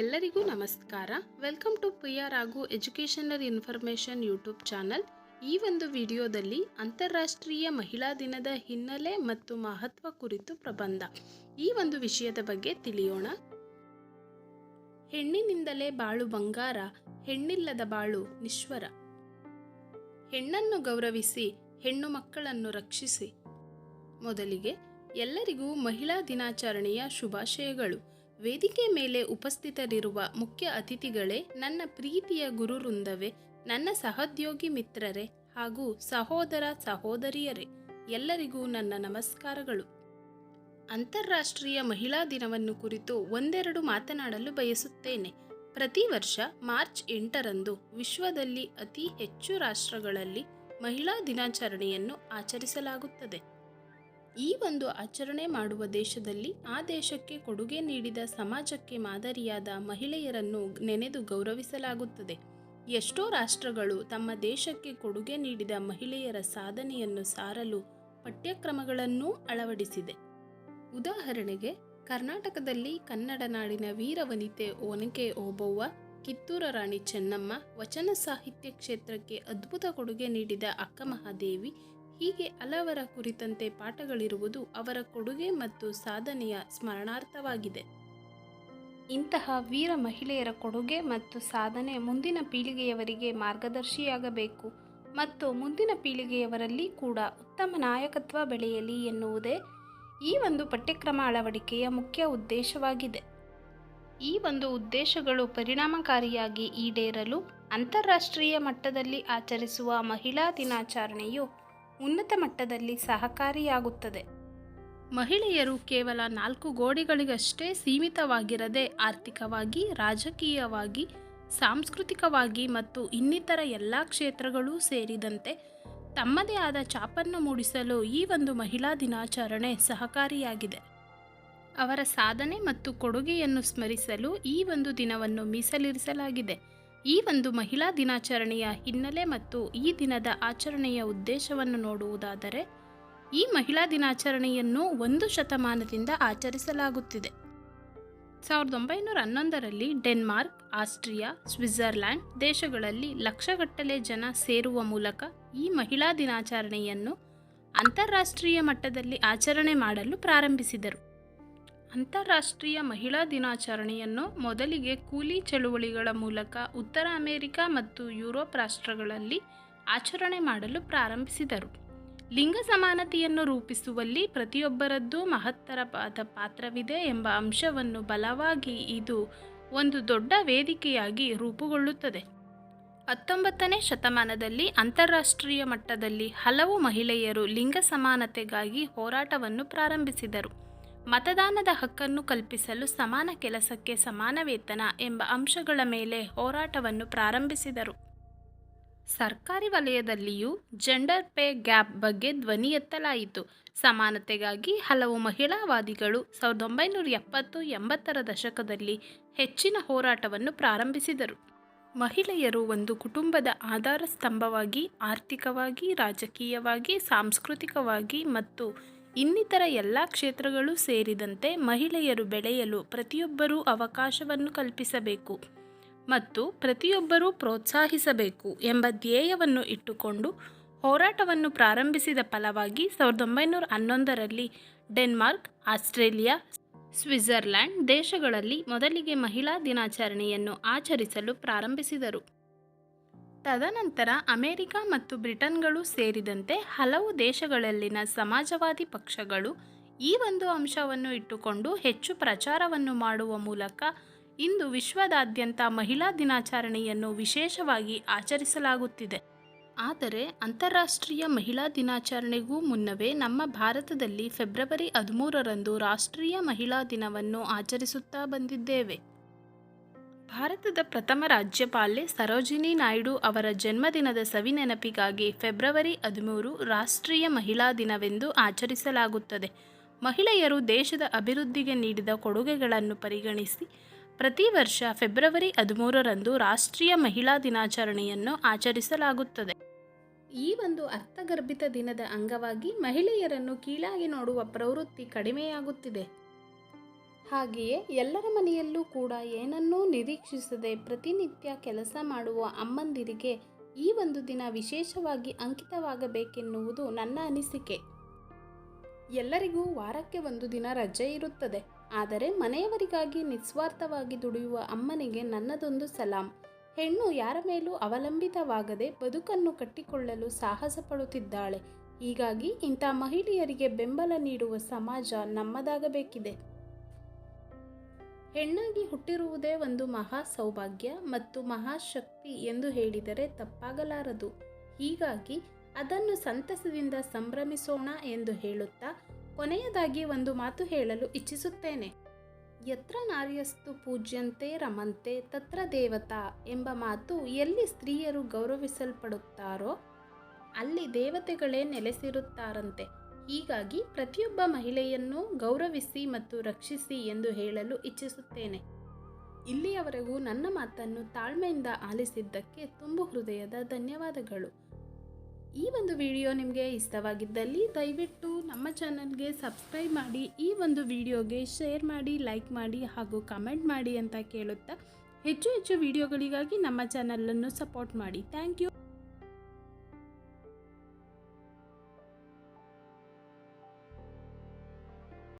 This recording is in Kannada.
ಎಲ್ಲರಿಗೂ ನಮಸ್ಕಾರ. ವೆಲ್ಕಮ್ ಟು ಪಿ ಆರ್ ಹಾಗೂ ಎಜುಕೇಷನಲ್ ಇನ್ಫಾರ್ಮೇಷನ್ ಯೂಟ್ಯೂಬ್ ಚಾನಲ್ ಈ ಒಂದು ವಿಡಿಯೋದಲ್ಲಿ ಅಂತಾರಾಷ್ಟ್ರೀಯ ಮಹಿಳಾ ದಿನದ ಹಿನ್ನೆಲೆ ಮತ್ತು ಮಹತ್ವ ಕುರಿತು ಪ್ರಬಂಧ. ಈ ಒಂದು ವಿಷಯದ ಬಗ್ಗೆ ತಿಳಿಯೋಣ. ಹೆಣ್ಣಿನಿಂದಲೇ ಬಾಳು ಬಂಗಾರ, ಹೆಣ್ಣಿಲ್ಲದ ಬಾಳು ನಿಶ್ವರ. ಹೆಣ್ಣನ್ನು ಗೌರವಿಸಿ, ಹೆಣ್ಣು ಮಕ್ಕಳನ್ನು ರಕ್ಷಿಸಿ. ಮೊದಲಿಗೆ ಎಲ್ಲರಿಗೂ ಮಹಿಳಾ ದಿನಾಚರಣೆಯ ಶುಭಾಶಯಗಳು. ವೇದಿಕೆ ಮೇಲೆ ಉಪಸ್ಥಿತರಿರುವ ಮುಖ್ಯ ಅತಿಥಿಗಳೇ, ನನ್ನ ಪ್ರೀತಿಯ ಗುರುವೃಂದವೇ, ನನ್ನ ಸಹೋದ್ಯೋಗಿ ಮಿತ್ರರೇ ಹಾಗೂ ಸಹೋದರ ಸಹೋದರಿಯರೇ, ಎಲ್ಲರಿಗೂ ನನ್ನ ನಮಸ್ಕಾರಗಳು. ಅಂತಾರಾಷ್ಟ್ರೀಯ ಮಹಿಳಾ ದಿನವನ್ನು ಕುರಿತು ಒಂದೆರಡು ಮಾತನಾಡಲು ಬಯಸುತ್ತೇನೆ. ಪ್ರತಿ ವರ್ಷ ಮಾರ್ಚ್ ಎಂಟರಂದು ವಿಶ್ವದಲ್ಲಿ ಅತಿ ಹೆಚ್ಚು ರಾಷ್ಟ್ರಗಳಲ್ಲಿ ಮಹಿಳಾ ದಿನಾಚರಣೆಯನ್ನು ಆಚರಿಸಲಾಗುತ್ತದೆ. ಈ ಒಂದು ಆಚರಣೆ ಮಾಡುವ ದೇಶದಲ್ಲಿ ಆ ದೇಶಕ್ಕೆ ಕೊಡುಗೆ ನೀಡಿದ ಸಮಾಜಕ್ಕೆ ಮಾದರಿಯಾದ ಮಹಿಳೆಯರನ್ನು ನೆನೆದು ಗೌರವಿಸಲಾಗುತ್ತದೆ. ಎಷ್ಟೋ ರಾಷ್ಟ್ರಗಳು ತಮ್ಮ ದೇಶಕ್ಕೆ ಕೊಡುಗೆ ನೀಡಿದ ಮಹಿಳೆಯರ ಸಾಧನೆಯನ್ನು ಸಾರಲು ಪಠ್ಯಕ್ರಮಗಳನ್ನೂ ಅಳವಡಿಸಿದೆ. ಉದಾಹರಣೆಗೆ, ಕರ್ನಾಟಕದಲ್ಲಿ ಕನ್ನಡ ನಾಡಿನ ವೀರವನಿತೆ ಒನಕೆ ಓಬವ್ವ, ಕಿತ್ತೂರ ರಾಣಿ ಚೆನ್ನಮ್ಮ, ವಚನ ಸಾಹಿತ್ಯ ಕ್ಷೇತ್ರಕ್ಕೆ ಅದ್ಭುತ ಕೊಡುಗೆ ನೀಡಿದ ಅಕ್ಕ ಮಹಾದೇವಿ ಹೀಗೆ ಹಲವರ ಕುರಿತಂತೆ ಪಾಠಗಳಿರುವುದು ಅವರ ಕೊಡುಗೆ ಮತ್ತು ಸಾಧನೆಯ ಸ್ಮರಣಾರ್ಥವಾಗಿದೆ. ಇಂತಹ ವೀರ ಮಹಿಳೆಯರ ಕೊಡುಗೆ ಮತ್ತು ಸಾಧನೆ ಮುಂದಿನ ಪೀಳಿಗೆಯವರಿಗೆ ಮಾರ್ಗದರ್ಶಿಯಾಗಬೇಕು ಮತ್ತು ಮುಂದಿನ ಪೀಳಿಗೆಯವರಲ್ಲಿ ಕೂಡ ಉತ್ತಮ ನಾಯಕತ್ವ ಬೆಳೆಯಲಿ ಎನ್ನುವುದೇ ಈ ಒಂದು ಪಠ್ಯಕ್ರಮ ಅಳವಡಿಕೆಯ ಮುಖ್ಯ ಉದ್ದೇಶವಾಗಿದೆ. ಈ ಒಂದು ಉದ್ದೇಶಗಳು ಪರಿಣಾಮಕಾರಿಯಾಗಿ ಈಡೇರಲು ಅಂತಾರಾಷ್ಟ್ರೀಯ ಮಟ್ಟದಲ್ಲಿ ಆಚರಿಸುವ ಮಹಿಳಾ ದಿನಾಚರಣೆಯು ಉನ್ನತ ಮಟ್ಟದಲ್ಲಿ ಸಹಕಾರಿಯಾಗುತ್ತದೆ. ಮಹಿಳೆಯರು ಕೇವಲ ನಾಲ್ಕು ಗೋಡೆಗಳಿಗಷ್ಟೇ ಸೀಮಿತವಾಗಿರದೆ ಆರ್ಥಿಕವಾಗಿ, ರಾಜಕೀಯವಾಗಿ, ಸಾಂಸ್ಕೃತಿಕವಾಗಿ ಮತ್ತು ಇನ್ನಿತರ ಎಲ್ಲ ಕ್ಷೇತ್ರಗಳೂ ಸೇರಿದಂತೆ ತಮ್ಮದೇ ಆದ ಛಾಪನ್ನು ಮೂಡಿಸಲು ಈ ಒಂದು ಮಹಿಳಾ ದಿನಾಚರಣೆ ಸಹಕಾರಿಯಾಗಿದೆ. ಅವರ ಸಾಧನೆ ಮತ್ತು ಕೊಡುಗೆಯನ್ನು ಸ್ಮರಿಸಲು ಈ ಒಂದು ದಿನವನ್ನು ಮೀಸಲಿರಿಸಲಾಗಿದೆ. ಈ ಒಂದು ಮಹಿಳಾ ದಿನಾಚರಣೆಯ ಹಿನ್ನೆಲೆ ಮತ್ತು ಈ ದಿನದ ಆಚರಣೆಯ ಉದ್ದೇಶವನ್ನು ನೋಡುವುದಾದರೆ, ಈ ಮಹಿಳಾ ದಿನಾಚರಣೆಯನ್ನು ಒಂದು ಶತಮಾನದಿಂದ ಆಚರಿಸಲಾಗುತ್ತಿದೆ. ಸಾವಿರದ ಒಂಬೈನೂರ ಹನ್ನೊಂದರಲ್ಲಿ ಡೆನ್ಮಾರ್ಕ್, ಆಸ್ಟ್ರಿಯಾ, ಸ್ವಿಟ್ಜರ್ಲ್ಯಾಂಡ್ ದೇಶಗಳಲ್ಲಿ ಲಕ್ಷಗಟ್ಟಲೆ ಜನ ಸೇರುವ ಮೂಲಕ ಈ ಮಹಿಳಾ ದಿನಾಚರಣೆಯನ್ನು ಅಂತಾರಾಷ್ಟ್ರೀಯ ಮಟ್ಟದಲ್ಲಿ ಆಚರಣೆ ಮಾಡಲು ಪ್ರಾರಂಭಿಸಿದರು. ಅಂತಾರಾಷ್ಟ್ರೀಯ ಮಹಿಳಾ ದಿನಾಚರಣೆಯನ್ನು ಮೊದಲಿಗೆ ಕೂಲಿ ಚಳುವಳಿಗಳ ಮೂಲಕ ಉತ್ತರ ಅಮೆರಿಕ ಮತ್ತು ಯುರೋಪ್ ರಾಷ್ಟ್ರಗಳಲ್ಲಿ ಆಚರಣೆ ಮಾಡಲು ಪ್ರಾರಂಭಿಸಿದರು. ಲಿಂಗ ಸಮಾನತೆಯನ್ನು ರೂಪಿಸುವಲ್ಲಿ ಪ್ರತಿಯೊಬ್ಬರದ್ದೂ ಮಹತ್ತರವಾದ ಪಾತ್ರವಿದೆ ಎಂಬ ಅಂಶವನ್ನು ಬಲವಾಗಿ ಇದು ಒಂದು ದೊಡ್ಡ ವೇದಿಕೆಯಾಗಿ ರೂಪುಗೊಳ್ಳುತ್ತದೆ. ಹತ್ತೊಂಬತ್ತನೇ ಶತಮಾನದಲ್ಲಿ ಅಂತಾರಾಷ್ಟ್ರೀಯ ಮಟ್ಟದಲ್ಲಿ ಹಲವು ಮಹಿಳೆಯರು ಲಿಂಗ ಸಮಾನತೆಗಾಗಿ ಹೋರಾಟವನ್ನು ಪ್ರಾರಂಭಿಸಿದರು. ಮತದಾನದ ಹಕ್ಕನ್ನು ಕಲ್ಪಿಸಲು ಸಮಾನ ಕೆಲಸಕ್ಕೆ ಸಮಾನ ವೇತನ ಎಂಬ ಅಂಶಗಳ ಮೇಲೆ ಹೋರಾಟವನ್ನು ಪ್ರಾರಂಭಿಸಿದರು. ಸರ್ಕಾರಿ ವಲಯದಲ್ಲಿಯೂ ಜೆಂಡರ್ ಪೇ ಗ್ಯಾಪ್ ಬಗ್ಗೆ ಧ್ವನಿ ಎತ್ತಲಾಯಿತು. ಸಮಾನತೆಗಾಗಿ ಹಲವು ಮಹಿಳಾವಾದಿಗಳು ಸಾವಿರದ ಒಂಬೈನೂರ ಎಪ್ಪತ್ತು ಎಂಬತ್ತರ ದಶಕದಲ್ಲಿ ಹೆಚ್ಚಿನ ಹೋರಾಟವನ್ನು ಪ್ರಾರಂಭಿಸಿದರು. ಮಹಿಳೆಯರು ಒಂದು ಕುಟುಂಬದ ಆಧಾರ ಸ್ತಂಭವಾಗಿ ಆರ್ಥಿಕವಾಗಿ, ರಾಜಕೀಯವಾಗಿ, ಸಾಂಸ್ಕೃತಿಕವಾಗಿ ಮತ್ತು ಇನ್ನಿತರ ಎಲ್ಲ ಕ್ಷೇತ್ರಗಳು ಸೇರಿದಂತೆ ಮಹಿಳೆಯರು ಬೆಳೆಯಲು ಪ್ರತಿಯೊಬ್ಬರೂ ಅವಕಾಶವನ್ನು ಕಲ್ಪಿಸಬೇಕು ಮತ್ತು ಪ್ರತಿಯೊಬ್ಬರೂ ಪ್ರೋತ್ಸಾಹಿಸಬೇಕು ಎಂಬ ಧ್ಯೇಯವನ್ನು ಇಟ್ಟುಕೊಂಡು ಹೋರಾಟವನ್ನು ಪ್ರಾರಂಭಿಸಿದ ಫಲವಾಗಿ ಸಾವಿರದ ಒಂಬೈನೂರ ಹನ್ನೊಂದರಲ್ಲಿ ಡೆನ್ಮಾರ್ಕ್, ಆಸ್ಟ್ರೇಲಿಯಾ, ಸ್ವಿಟ್ಜರ್ಲ್ಯಾಂಡ್ ದೇಶಗಳಲ್ಲಿ ಮೊದಲಿಗೆ ಮಹಿಳಾ ದಿನಾಚರಣೆಯನ್ನು ಆಚರಿಸಲು ಪ್ರಾರಂಭಿಸಿದರು. ತದನಂತರ ಅಮೆರಿಕ ಮತ್ತು ಬ್ರಿಟನ್ಗಳು ಸೇರಿದಂತೆ ಹಲವು ದೇಶಗಳಲ್ಲಿನ ಸಮಾಜವಾದಿ ಪಕ್ಷಗಳು ಈ ಒಂದು ಅಂಶವನ್ನು ಇಟ್ಟುಕೊಂಡು ಹೆಚ್ಚು ಪ್ರಚಾರವನ್ನು ಮಾಡುವ ಮೂಲಕ ಇಂದು ವಿಶ್ವದಾದ್ಯಂತ ಮಹಿಳಾ ದಿನಾಚರಣೆಯನ್ನು ವಿಶೇಷವಾಗಿ ಆಚರಿಸಲಾಗುತ್ತಿದೆ. ಆದರೆ ಅಂತಾರಾಷ್ಟ್ರೀಯ ಮಹಿಳಾ ದಿನಾಚರಣೆಗೂ ಮುನ್ನವೇ ನಮ್ಮ ಭಾರತದಲ್ಲಿ ಫೆಬ್ರವರಿ ಹದಿಮೂರರಂದು ರಾಷ್ಟ್ರೀಯ ಮಹಿಳಾ ದಿನವನ್ನು ಆಚರಿಸುತ್ತಾ ಬಂದಿದ್ದೇವೆ. ಭಾರತದ ಪ್ರಥಮ ರಾಜ್ಯಪಾಲೆ ಸರೋಜಿನಿ ನಾಯ್ಡು ಅವರ ಜನ್ಮದಿನದ ಸವಿನೆನಪಿಗಾಗಿ ಫೆಬ್ರವರಿ ಹದಿಮೂರು ರಾಷ್ಟ್ರೀಯ ಮಹಿಳಾ ದಿನವೆಂದು ಆಚರಿಸಲಾಗುತ್ತದೆ. ಮಹಿಳೆಯರು ದೇಶದ ಅಭಿವೃದ್ಧಿಗೆ ನೀಡಿದ ಕೊಡುಗೆಗಳನ್ನು ಪರಿಗಣಿಸಿ ಪ್ರತಿ ವರ್ಷ ಫೆಬ್ರವರಿ ಹದಿಮೂರರಂದು ರಾಷ್ಟ್ರೀಯ ಮಹಿಳಾ ದಿನಾಚರಣೆಯನ್ನು ಆಚರಿಸಲಾಗುತ್ತದೆ. ಈ ಒಂದು ಅರ್ಥಗರ್ಭಿತ ದಿನದ ಅಂಗವಾಗಿ ಮಹಿಳೆಯರನ್ನು ಕೀಳಾಗಿ ನೋಡುವ ಪ್ರವೃತ್ತಿ ಕಡಿಮೆಯಾಗುತ್ತಿದೆ. ಹಾಗೆಯೇ ಎಲ್ಲರ ಮನೆಯಲ್ಲೂ ಕೂಡ ಏನನ್ನೂ ನಿರೀಕ್ಷಿಸದೆ ಪ್ರತಿನಿತ್ಯ ಕೆಲಸ ಮಾಡುವ ಅಮ್ಮಂದಿರಿಗೆ ಈ ಒಂದು ದಿನ ವಿಶೇಷವಾಗಿ ಅಂಕಿತವಾಗಬೇಕೆನ್ನುವುದು ನನ್ನ ಅನಿಸಿಕೆ. ಎಲ್ಲರಿಗೂ ವಾರಕ್ಕೆ ಒಂದು ದಿನ ರಜೆ ಇರುತ್ತದೆ. ಆದರೆ ಮನೆಯವರಿಗಾಗಿ ನಿಸ್ವಾರ್ಥವಾಗಿ ದುಡಿಯುವ ಅಮ್ಮನಿಗೆ ನನ್ನದೊಂದು ಸಲಾಂ. ಹೆಣ್ಣು ಯಾರ ಮೇಲೂ ಅವಲಂಬಿತವಾಗದೆ ಬದುಕನ್ನು ಕಟ್ಟಿಕೊಳ್ಳಲು ಸಾಹಸ ಪಡುತ್ತಿದ್ದಾಳೆ. ಹೀಗಾಗಿ ಇಂಥ ಮಹಿಳೆಯರಿಗೆ ಬೆಂಬಲ ನೀಡುವ ಸಮಾಜ ನಮ್ಮದಾಗಬೇಕಿದೆ. ಹೆಣ್ಣಾಗಿ ಹುಟ್ಟಿರುವುದೇ ಒಂದು ಮಹಾ ಸೌಭಾಗ್ಯ ಮತ್ತು ಮಹಾಶಕ್ತಿ ಎಂದು ಹೇಳಿದರೆ ತಪ್ಪಾಗಲಾರದು. ಹೀಗಾಗಿ ಅದನ್ನು ಸಂತಸದಿಂದ ಸಂಭ್ರಮಿಸೋಣ ಎಂದು ಹೇಳುತ್ತಾ ಕೊನೆಯದಾಗಿ ಒಂದು ಮಾತು ಹೇಳಲು ಇಚ್ಛಿಸುತ್ತೇನೆ. ಯತ್ರ ನಾರ್ಯಸ್ತು ಪೂಜ್ಯಂತೆ ರಮಂತೆ ತತ್ರ ದೇವತಾ ಎಂಬ ಮಾತು ಎಲ್ಲಿ ಸ್ತ್ರೀಯರು ಗೌರವಿಸಲ್ಪಡುತ್ತಾರೋ ಅಲ್ಲಿ ದೇವತೆಗಳೇ ನೆಲೆಸಿರುತ್ತಾರಂತೆ. ಹೀಗಾಗಿ ಪ್ರತಿಯೊಬ್ಬ ಮಹಿಳೆಯನ್ನು ಗೌರವಿಸಿ ಮತ್ತು ರಕ್ಷಿಸಿ ಎಂದು ಹೇಳಲು ಇಚ್ಛಿಸುತ್ತೇನೆ. ಇಲ್ಲಿಯವರೆಗೂ ನನ್ನ ಮಾತನ್ನು ತಾಳ್ಮೆಯಿಂದ ಆಲಿಸಿದ್ದಕ್ಕೆ ತುಂಬು ಹೃದಯದ ಧನ್ಯವಾದಗಳು. ಈ ಒಂದು ವಿಡಿಯೋ ನಿಮಗೆ ಇಷ್ಟವಾಗಿದ್ದಲ್ಲಿ ದಯವಿಟ್ಟು ನಮ್ಮ ಚಾನಲ್ಗೆ ಸಬ್ಸ್ಕ್ರೈಬ್ ಮಾಡಿ, ಈ ಒಂದು ವಿಡಿಯೋಗೆ ಶೇರ್ ಮಾಡಿ, ಲೈಕ್ ಮಾಡಿ ಹಾಗೂ ಕಮೆಂಟ್ ಮಾಡಿ ಅಂತ ಕೇಳುತ್ತಾ ಹೆಚ್ಚು ಹೆಚ್ಚು ವಿಡಿಯೋಗಳಿಗಾಗಿ ನಮ್ಮ ಚಾನಲನ್ನು ಸಪೋರ್ಟ್ ಮಾಡಿ. Thank you.